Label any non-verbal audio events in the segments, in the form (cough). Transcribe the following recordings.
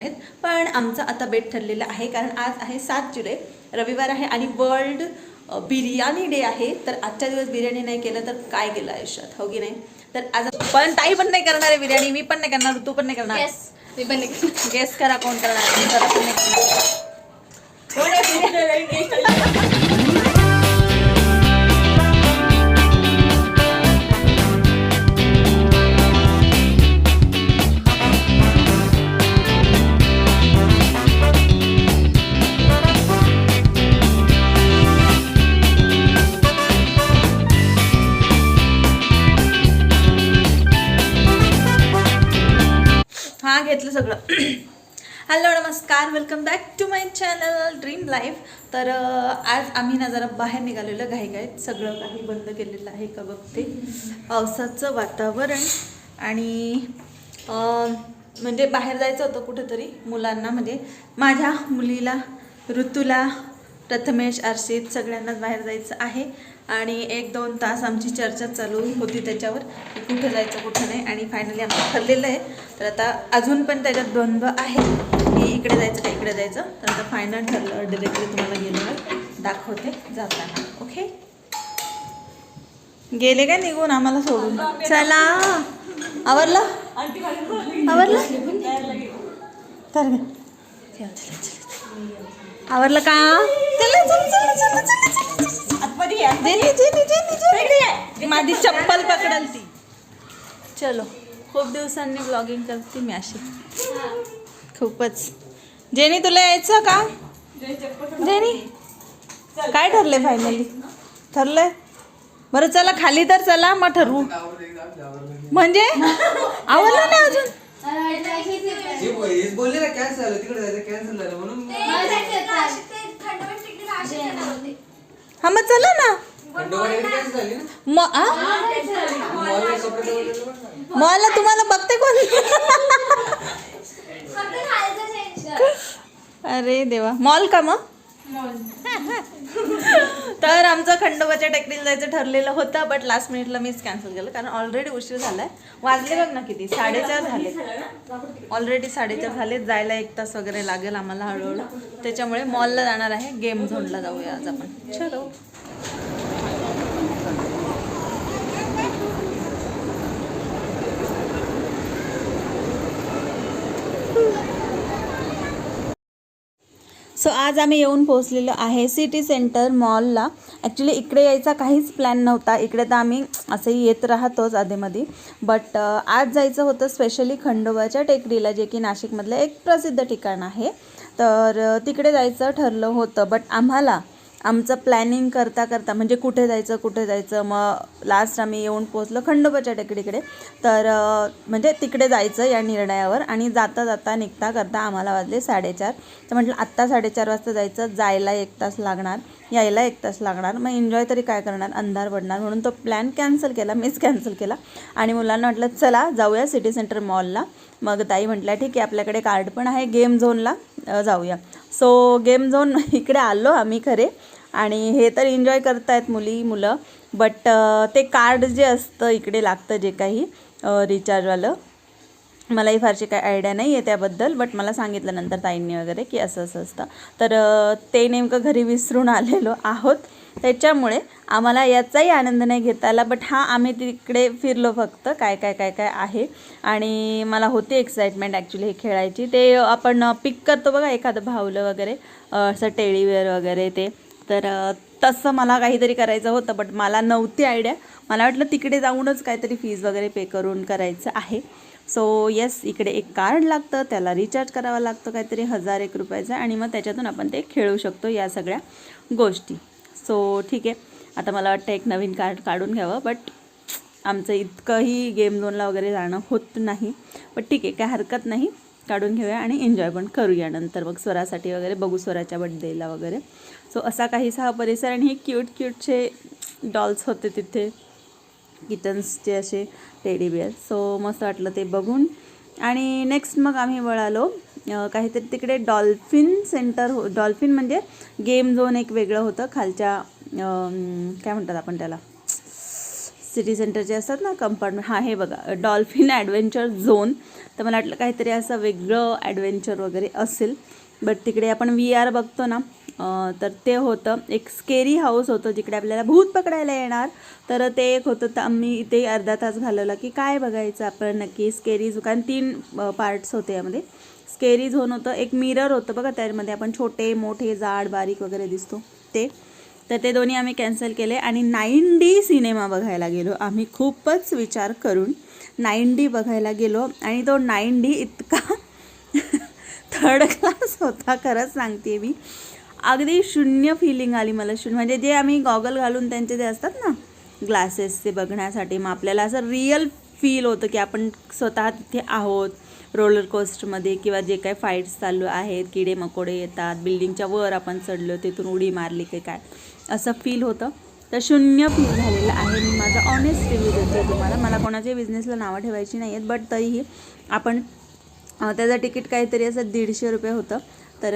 आहेत. पण आमचं आता बेट ठरलेलं आहे कारण आज आहे सात जुलै. रविवार आहे आणि वर्ल्ड बिर्याणी डे आहे. तर आजच्या दिवस बिर्याणी नाही केलं तर काय केलं आयुष्यात हो की नाही? तर आज पण ताई पण नाही करणार आहे बिर्याणी मी पण नाही करणार तू पण नाही करणार? येस मी पण नाही गेस करा कोण करणार पण नाही करणार सगळं. हॅलो नमस्कार. Welcome back to my channel dream life तर आज आम्ही ना जरा बाहेर निघालेलं घाईघाईत. सगळं काही बंद केलेलं आहे का बघते. पावसाचं वातावरण आणि म्हणजे बाहेर जायचं होतं कुठेतरी मुलांना. म्हणजे माझ्या मुलीला ऋतूला प्रथमेश अर्षित सगळ्यांनाच बाहेर जायचं आहे. आणि एक दोन तास आमची चर्चा चालू होती त्याच्यावर की कुठं जायचं कुठं नाही. आणि फायनली आमचं ठरलेलं आहे. तर आता अजून पण त्याच्यात द्वंद्व आहे की इकडे जायचं का इकडे जायचं. तर आता फायनल ठरलं डिरेक्टली तुम्हाला गेल्यावर दाखवते जाताना. ओके गेले काय निघून? आम्हाला सोडून. चला. आवरलं? आवरलं? तर चला, आवरलं का? चला चला चला चला. माझी चप्पल पकडल ती. चलो. खूप दिवसांनी ब्लॉगिंग करते मी अशी. खूपच. जेनी तुला यायचं का? जेनी? काय ठरलंय फायनली ठरलंय? बरं चला खाली तर चला मग ठरवू. म्हणजे? आवडलं नाही अजून? बोलले ना कॅन्सल झालं तिकडे जायचं कॅन्सल झालं म्हणून. हा मग चला ना. मग. मॉलला तुम्हाला बघते कोण? अरे देवा मॉल का मग? (laughs) तर आमचं खंडोबाच्या टेकडीला जायचं ठरलेलं होतं बट लास्ट मिनिटला मीच कॅन्सल केलं. कारण ऑलरेडी उशीर झालाय. वाजले बघ ना किती? साडेचार झाले. ऑलरेडी साडेचार झाले. जायला एक तास वगैरे लागेल आम्हाला हळूहळू. त्याच्यामुळे मॉलला जाणार आहे. गेम झोनला जाऊया आज आपण. चलो. सो आज आम्ही येऊन पोहोचलेलो आहे सिटी सेंटर मॉलला ॲक्च्युली इकडे यायचा काहीच प्लॅन नव्हता. इकडे तर आम्ही असं येत राहतोच आधेमध्ये बट आज जायचं होतं स्पेशली खंडोबाच्या टेकडीला जे की नाशिकमधलं एक प्रसिद्ध ठिकाण आहे. तर तिकडे जायचं ठरलं होतं. बट आम्हाला आमचं प्लॅनिंग करता करता म्हणजे कुठे जायचं कुठे जायचं मग लास्ट आम्ही येऊन पोचलो खंडोबाच्या टेकडीकडे. तर म्हणजे तिकडे जायचं या निर्णयावर आणि जाता जाता निघता करता आम्हाला वाजले साडेचार. तर म्हटलं आत्ता साडेचार वाजता जायचं जायला एक तास लागणार यायला एक तास लागणार मग एन्जॉय तरी काय करणार अंधार पडणार. म्हणून तो प्लॅन कॅन्सल केला मीच कॅन्सल केला. आणि मुलांना म्हटलं चला जाऊया सिटी सेंटर मॉलला मग ताई म्हटल्या ठीक आहे आपल्याकडे कार्ड पण आहे गेम झोनला जाऊया. सो गेम झोन इकडे आलो आम्ही खरे. आणि हे तर एन्जॉय करतायत मुली मुलं. बट ते कार्ड जे असतं इकडे लागतं जे काही रिचार्जवालं मलाही फारशी काही आयडिया नाही आहे त्याबद्दल. बट मला सांगितलं नंतर ताईंनी वगैरे की असं असं असतं. तर ते नेमकं घरी विसरून आलेलो आहोत. त्याच्यामुळे आम्हाला याचाही आनंद नाही घेता आला बट हां आम्ही तिकडे फिरलो फक्त काय काय काय काय आहे. आणि मला होती एक्साइटमेंट ॲक्च्युली हे खेळायची. ते आपण पिक करतो बघा एखादं भावलं वगैरे असं टेळीवेअर वगैरे ते. तर तसं मला काहीतरी करायचं होतं बट मला नव्हती आयडिया मला वाटलं तिकडे जाऊनच काहीतरी फीज वगैरे पे करून करायचं आहे. सो येस इकडे एक कार्ड लागतं त्याला रिचार्ज करावं लागतं काहीतरी हजार एक रुपयाचं आणि मग त्याच्यातून आपण ते खेळू शकतो या सगळ्या गोष्टी. सो ठीक आहे. आता मला वाटतं एक नवीन कार्ड काढून घ्यावं बट आमचं इतकंही गेम झोनला वगैरे जाणं होत नाही. बट ठीक आहे काय हरकत नाही. काढून घेऊया आणि एन्जॉय पण करूया नंतर मग स्वरासाठी वगैरे बघू स्वराच्या बड्डेला वगैरे. सो असा काहीसा हा परिसर आणि हे क्यूट क्यूटचे डॉल्स होते तिथे किटन्सचे असे टेडी बिअर सो मस्त वाटलं ते बघून. आणि नेक्स्ट मग आम्ही वळालो काहीतरी तिकडे डॉल्फिन सेंटर हो डॉल्फिन म्हणजे गेम झोन एक वेगळं होतं. खालच्या काय म्हणतात आपण त्याला? सिटी सेंटरचे असतात ना कंपार्टमेंट. हां हे बघा. Dolphin adventure zone. तर मला वाटलं काहीतरी असं वेगळं ॲडव्हेंचर वगैरे असेल. बट तिकडे आपण व्ही आर बघतो ना तर ते होतं. एक स्केरी हाऊस होतं जिकडे आपल्याला भूत पकडायला येणार. तर ते एक होतं. तर आम्ही इथे अर्धा तास घालवला की काय बघायचं आपण नक्की स्केरी कारण तीन पार्ट्स होते यामध्ये. स्केरी झोन होतं. एक मिरर होतं बघा त्यामध्ये आपण छोटे मोठे जाड बारीक वगैरे दिसतो. ते. तर ते दोन्ही आम्ही कॅन्सल केले आणि नाईन डी सिनेमा बघायला गेलो. आम्ही खूपच विचार करून नाईन डी बघायला गेलो आणि तो नाईन डी इतका (laughs) थर्ड क्लास होता खरंच सांगते मी. अगदी शून्य फिलिंग आली मला. शून्य म्हणजे जे आम्ही गॉगल घालून त्यांचे जे असतात ना ग्लासेस ते बघण्यासाठी मग आपल्याला असं रिअल फील होतं की आपण स्वतः तिथे आहोत. रोलर कोस्टमध्ये किंवा जे काही फाईट्स चालू आहेत किडे मकोडे येतात बिल्डिंगच्या वर आपण चढलो तिथून उडी मारली की काय असं फील होतं. तर शून्य फील झालेलं आहे. मी माझा ऑनेस्ट रिव्ह्यू देतो तुम्हाला. मला कोणाच्या बिझनेसला नावं ठेवायची नाही आहेत बट तरीही आपण त्याचं तिकीट काहीतरी असं दीडशे रुपये होतं. तर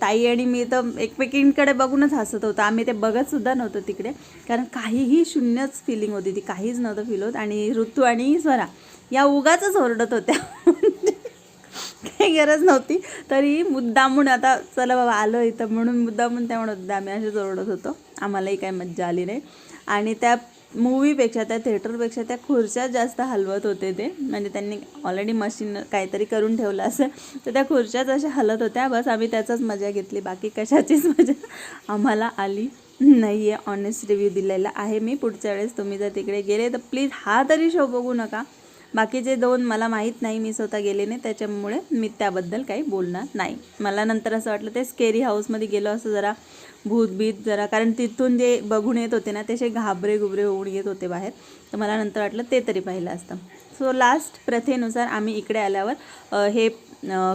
ताई आणि मी तर एकमेकींकडे बघूनच हसत होतो. आम्ही ते बघतसुद्धा नव्हतो तिकडे. कारण काहीही शून्यच फिलिंग होती. ती काहीच नव्हतं फील होत. आणि ऋतू आणि स्वरा या उगाचच ओरडत होत्या. काही गरज नव्हती. तरी मुद्दामून आता चला बाबा आलो इथं म्हणून मुद्दामून त्या म्हणत होत्या आम्ही असेच ओरडत होतो. आम्हालाही काही मज्जा आली नाही. आणि त्या मूवीपेक्षा त्या थिएटरपेक्षा त्या खुर्च्या जास्त हलवत होते ते. म्हणजे त्यांनी ऑलरेडी मशीन काहीतरी करून ठेवलं असं. तर त्या खुर्च्याच अशा हलत होत्या. बस आम्ही त्याचाच मजा घेतली. बाकी कशाचीच मजा आम्हाला आली नाही आहे ऑनेस्ट रिव्ह्यू दिलेला आहे मी. पुढच्या वेळेस तुम्ही जर तिकडे गेले तर प्लीज हा तरी शो बघू नका. बाकीचे दोन मला माहीत नाही मी स्वतः गेले नाही त्याच्यामुळे मी त्याबद्दल काही बोलणार नाही. मला नंतर असं वाटलं ते स्केरी हाऊसमध्ये गेलो असं जरा भूतभीत जरा कारण तिथून जे बघून येत होते ना ते घाबरे गुबरे होऊन येत होते बाहेर. तर मला नंतर वाटलं ते तरी पाहिलं असतं. सो लास्ट प्रथेनुसार आम्ही इकडे आल्यावर हे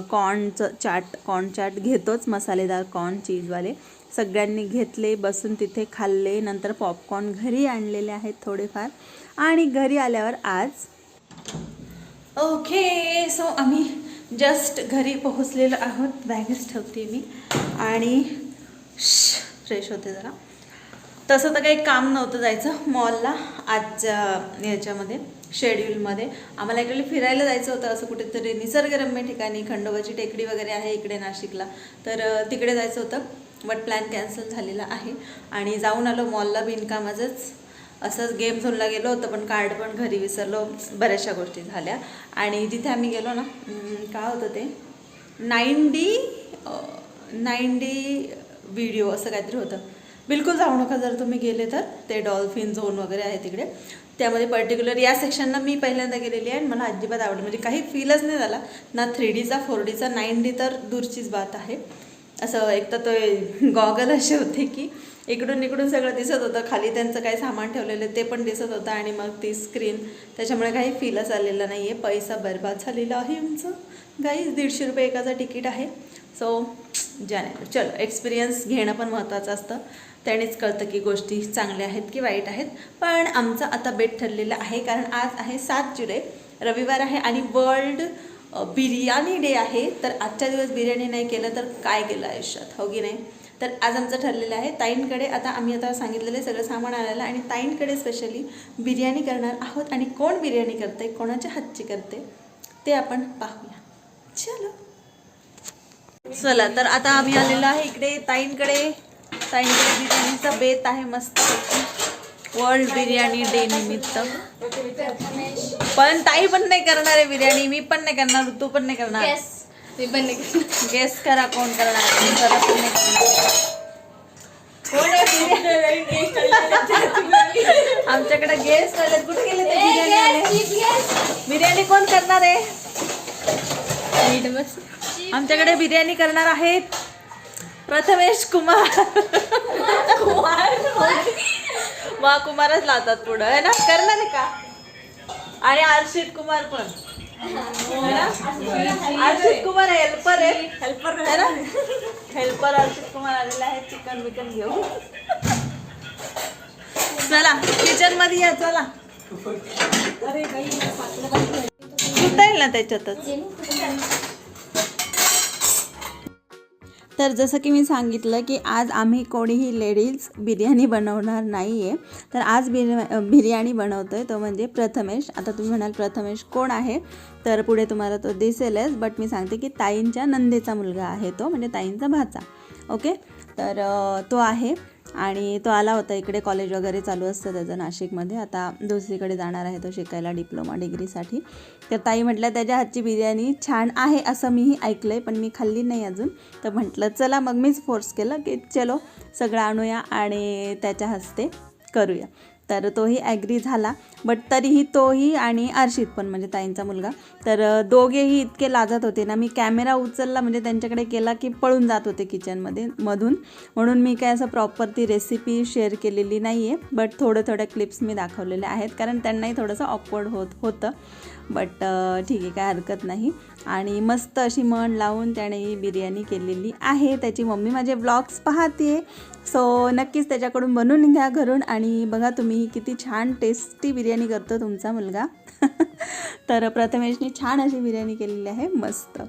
कॉर्नचं चाट कॉर्न चाट घेतोच मसालेदार कॉर्न चीजवाले सगळ्यांनी घेतले बसून तिथे खाल्ले नंतर पॉपकॉर्न घरी आणलेले आहेत थोडेफार. आणि घरी आल्यावर आज ओके सो आम्ही जस्ट घरी पोहोचलेलो आहोत. बॅगच ठेवते मी. आणि फ्रेश होते जरा. तसं तर काही काम नव्हतं जायचं मॉलला आजच्या याच्यामध्ये शेड्यूलमध्ये आम्हाला ॲक्च्युली फिरायला जायचं होतं असं कुठेतरी निसर्गरम्य ठिकाणी. खंडोबाची टेकडी वगैरे आहे इकडे नाशिकला. तर तिकडे जायचं होतं. बट प्लॅन कॅन्सल झालेला आहे. आणि जाऊन आलो मॉलला बिनकामाचंच. असंच गेम झोनला गेलो होतं पण कार्ड पण घरी विसरलो बऱ्याचशा गोष्टी झाल्या. आणि तिथे आम्ही गेलो ना काय होतं ते? Nine D nine D video असं काहीतरी होतं. बिलकुल जाऊ नका जर तुम्ही गेले तर ते डॉल्फिन झोन वगैरे आहे तिकडे. त्यामध्ये पर्टिक्युलर या सेक्शनला मी पहिल्यांदा गेलेली आहे आणि मला अजिबात आवडलं म्हणजे काही फीलच नाही झाला. ना थ्री डीचा फोर डीचा नाईन डी तर दूरचीच बात आहे. असं एक तर तो गॉगल (laughs) असे होते की इकडून इकडून सगळं दिसत होतं. खाली त्यांचं काही सामान ठेवलेलं ते पण दिसत होतं आणि मग ती स्क्रीन त्याच्यामुळे काही फीलच आलेला नाही आहे पैसा बर्बाद झालेला आहे आमचं. गाईज दीडशे रुपये एकाचं तिकीट आहे. सो जाने चलो एक्सपिरियन्स घेणं पण महत्त्वाचं असतं. त्यानेच कळतं की गोष्टी चांगल्या आहेत की वाईट आहेत. पण आमचं आता बेट ठरलेलं आहे कारण आज आहे सात जुलै. रविवार आहे आणि वर्ल्ड बिर्याणी डे आहे. तर आजच्या दिवस बिर्याणी नाही केलं तर काय केलं आयुष्यात? हो की नाही? तर आज आमचं ठरलेलं आहे ताईंकडे आता आम्ही आता सांगितलेलं आहे सगळं सामान आलेलं आहे आणि ताईंकडे स्पेशली बिर्याणी करणार आहोत आणि कोण बिर्याणी करते कोणाच्या हातची करते ते आपण पाहूया. चलो. चला तर आता आम्ही आलेलो आहे इकडे ताईंकडे. ताईंकडे बिर्याणीचा बेत आहे मस्त. वर्ल्ड बिर्याणी डे निमित्त. पण ताई पण नाही करणार आहे बिर्याणी मी पण नाही करणार तू पण नाही करणार. मी पण नाही. गेस करा कोण करणार पण नाही करणार. आमच्याकडे गेस्ट आले कुठे गेले ते बिर्याणी आले. बिर्याणी कोण करणार आहे. आमच्याकडे बिर्याणी करणार आहेत प्रथमेश कुमार. मा कुमारच लावतात पुढं. आहे ना? करणार आहे का? आणि हर्षित कुमार पण. है ना? हर्षित कुमार हेल्पर आहे हेल्पर आहे ना? हेल्पर हर्षित कुमार आलेला आहे. चिकन बिकन घेऊ चला किचनमध्ये या चला. येईल ना त्याच्यातच? तर जसं की मी सांगितलं की आज आम्ही कोणीही लेडीज बिर्याणी बनवणार नाही आहे तर आज बिर्या बिर्याणी बनवतो आहे तो म्हणजे प्रथमेश. आता तुम्ही म्हणाल प्रथमेश कोण आहे? तर पुढे तुम्हाला तो दिसेलच बट मी सांगते की ताईंच्या नंदेचा मुलगा आहे तो म्हणजे ताईंचा भाचा. ओके तर तो आहे आणि तो आला होता इकडे कॉलेज वगैरे चालू असतं त्याचं नाशिकमध्ये. आता दुसरीकडे जाणार आहे तो शिकायला डिप्लोमा डिग्रीसाठी तर ताई म्हटलं त्याच्या हातची बिर्याणी छान आहे असं मीही ऐकलं आहे पण मी खाल्ली नाही अजून. तर म्हटलं चला मग मीच फोर्स केलं की चलो सगळं आणूया आणि त्याच्या हस्ते करूया. तर तोही ॲग्री झाला. बट तरीही तोही आणि अर्षित पण म्हणजे ताईंचा मुलगा. तर दोघेही इतके लाजत होते ना मी कॅमेरा उचलला म्हणजे त्यांच्याकडे केला की पळून जात होते किचनमध्ये मधून. म्हणून मी काय असं प्रॉपर ती रेसिपी शेअर केलेली नाही आहे बट थोडं थोड्या क्लिप्स मी दाखवलेल्या आहेत कारण त्यांनाही थोडंसं ऑकवर्ड होत होतं. बट uh, ठीक आहे काय हरकत नाही. आणि मस्त अशी मन लावून त्याने बिर्याणी केलेली आहे. त्याची मम्मी माझे ब्लॉग्स पाहते. सो नक्कीच त्याच्याकडून बनवून घ्या घरून. आणि बघा तुम्ही किती छान टेस्टी बिर्याणी करतो तुमचा मुलगा. (laughs) तर प्रथमेशने छान अशी बिर्याणी केलेली आहे. मस्त.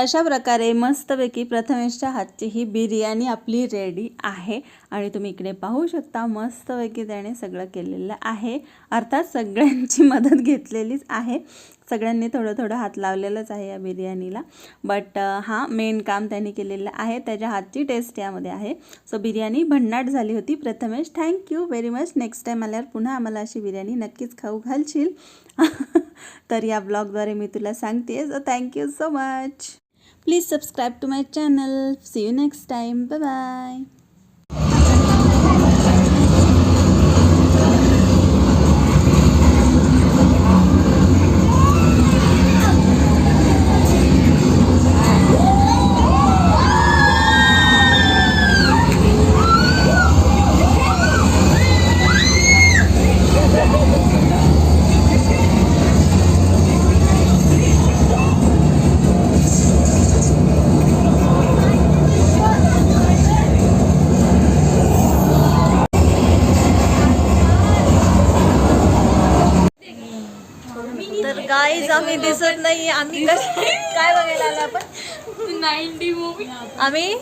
अशा प्रकारे मस्तपैकी प्रथमेशच्या हातची ही बिर्याणी आपली रेडी आहे. आणि तुम्ही इकडे पाहू शकता मस्तपैकी त्याने सगळं केलेलं आहे. अर्थात सगळ्यांची (laughs) मदत घेतलेलीच आहे. सगळ्यांनी थोडं थोडं हात लावलेलंच आहे या बिर्याणीला. बट हा मेन काम त्यांनी केलेलं आहे. त्याच्या हातची टेस्ट यामध्ये आहे. सो बिर्याणी भन्नाट झाली होती. Prathamesh thank you very much next time आल्यावर पुन्हा आम्हाला अशी बिर्याणी नक्कीच खाऊ घालशील. (laughs) तर या ब्लॉगद्वारे मी तुला सांगते so thank you so much Please subscribe to my channel. See you next time. Bye bye. आम्ही दिसत नाही आम्ही काय बघायला आलो आपण? नाईन्टी मूवी आम्ही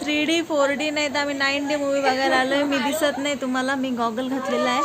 थ्री डी फोर डी नाही तर आम्ही नाईन डी मूवी बघायला आलोय. मी दिसत नाही तुम्हाला मी गॉगल घातलेला आहे.